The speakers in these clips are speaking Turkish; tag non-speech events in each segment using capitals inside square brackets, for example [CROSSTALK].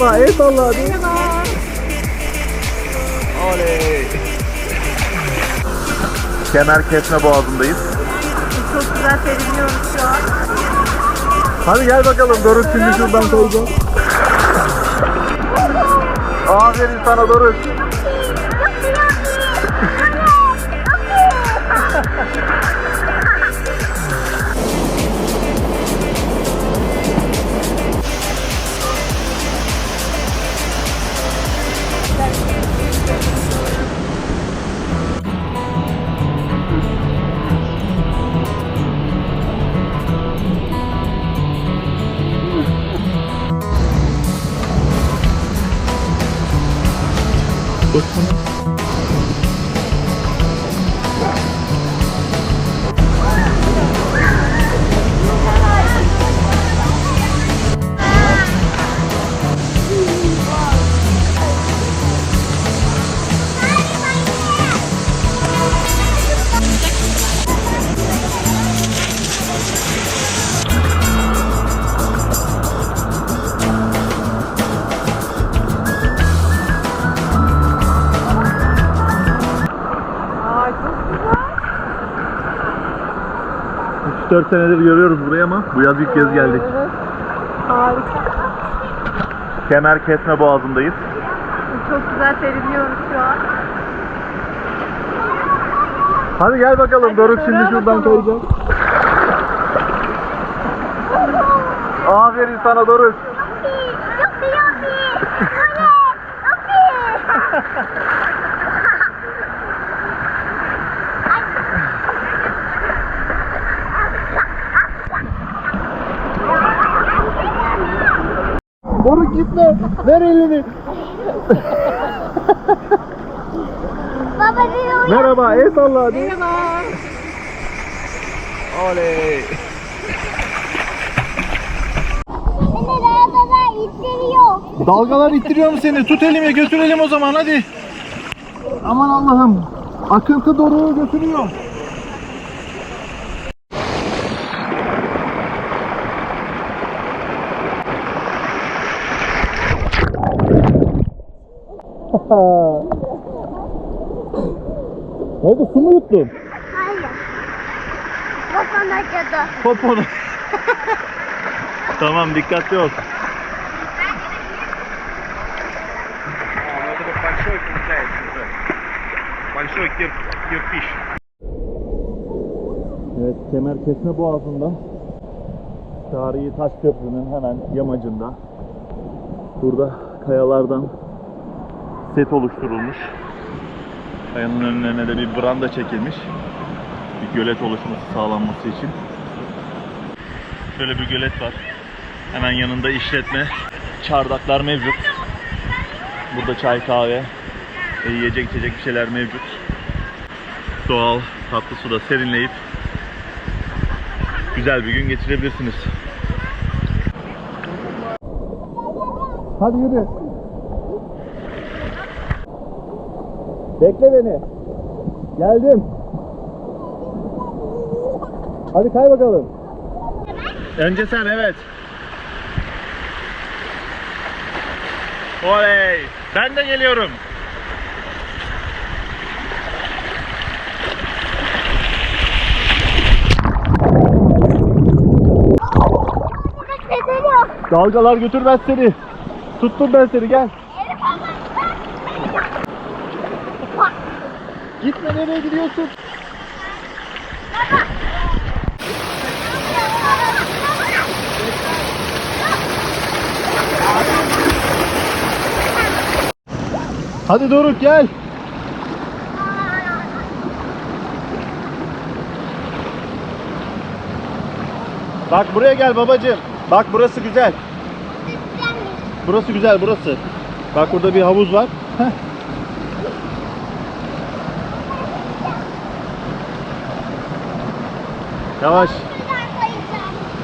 Merhaba, el salla hadi. Merhaba. Oley. Kemer kesme boğazındayız. Çok güzel serinliyoruz şu an. Hadi gel bakalım Doruk şimdi şuradan koyacağım. Aferin sana Doruk. Aa 3-4 senedir görüyoruz burayı ama bu yaz ilk kez geldik. Harika. Kemer kesme boğazındayız. Çok güzel serinliyoruz şu an. Hadi gel bakalım Hadi Doruk şimdi şuradan bakalım. koyacağım. Aferin sana Doruk. [LAUGHS] Doruk gitme. Ver elini. Baba diyor. Merhaba, el salla hadi. Merhaba. Oley. Dalgalar ittiriyor mu seni? Tut elimi götürelim o zaman hadi. Aman Allah'ım. Akıntı Doruk'u götürüyor. ne oldu? Su mu yuttun? Hayır. Babam acıdı. Poponu. tamam dikkatli ol. Вот этот большой получается уже. Большой кир, кирпич. Evet, Kemerkesme Boğazı'nda Tarihi Taş Köprü'nün hemen yamacında burada kayalardan set oluşturulmuş. Kayanın önlerine de bir branda çekilmiş. Bir gölet oluşması sağlanması için. Şöyle bir gölet var. Hemen yanında işletme, çardaklar mevcut. Burada çay, kahve, ve yiyecek içecek bir şeyler mevcut. Doğal tatlı suda serinleyip güzel bir gün geçirebilirsiniz. Hadi yürü. Bekle beni. Geldim. Hadi kay bakalım. Önce sen evet. Oley. Ben de geliyorum. Dalgalar götürmez seni. Tuttum ben seni gel. Gitme nereye gidiyorsun? Hadi Doruk gel. Bak buraya gel babacığım. Bak burası güzel. Burası güzel burası. Bak burada bir havuz var. Heh. Yavaş.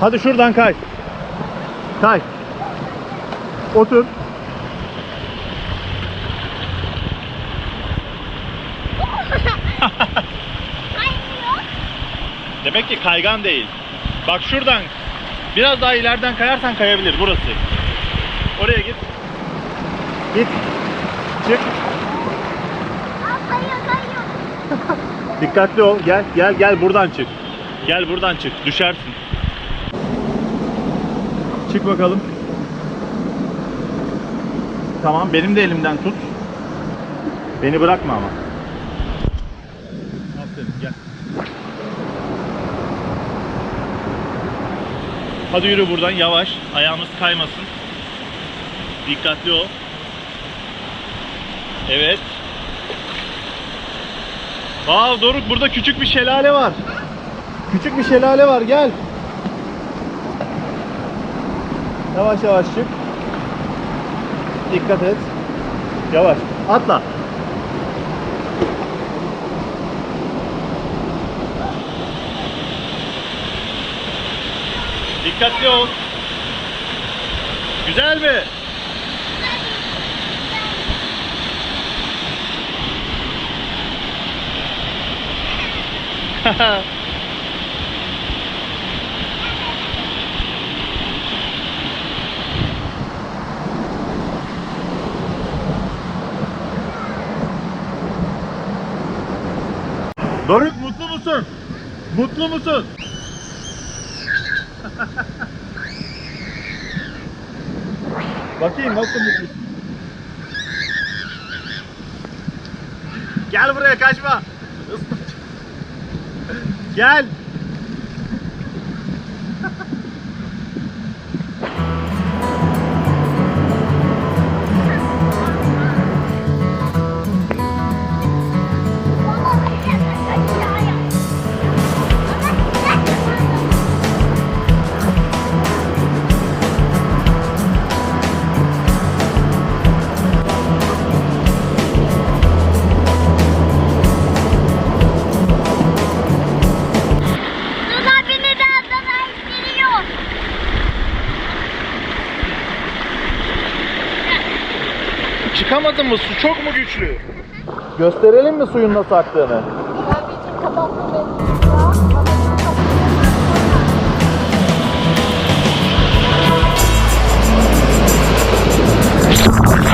Hadi şuradan kay. Kay. Otur. [LAUGHS] Demek ki kaygan değil. Bak şuradan biraz daha ileriden kayarsan kayabilir burası. Oraya git. Git. Çık. Aa, kayıyor kayıyor. [LAUGHS] Dikkatli ol. Gel gel gel buradan çık. Gel buradan çık. Düşersin. Çık bakalım. Tamam benim de elimden tut. Beni bırakma ama. Aferin gel. Hadi yürü buradan yavaş. Ayağımız kaymasın. Dikkatli ol. Evet. Aa Doruk burada küçük bir şelale var. Küçük bir şelale var gel. Yavaş yavaş çık. Dikkat et. Yavaş. Atla. Dikkatli ol. Güzel mi? [LAUGHS] Doruk mutlu musun? Mutlu musun? [LAUGHS] Bakayım nasıl mutlusun? Gel buraya kaçma. Gel. Çıkamadın mı? Su çok mu güçlü? Gösterelim mi suyun nasıl aktığını? Ben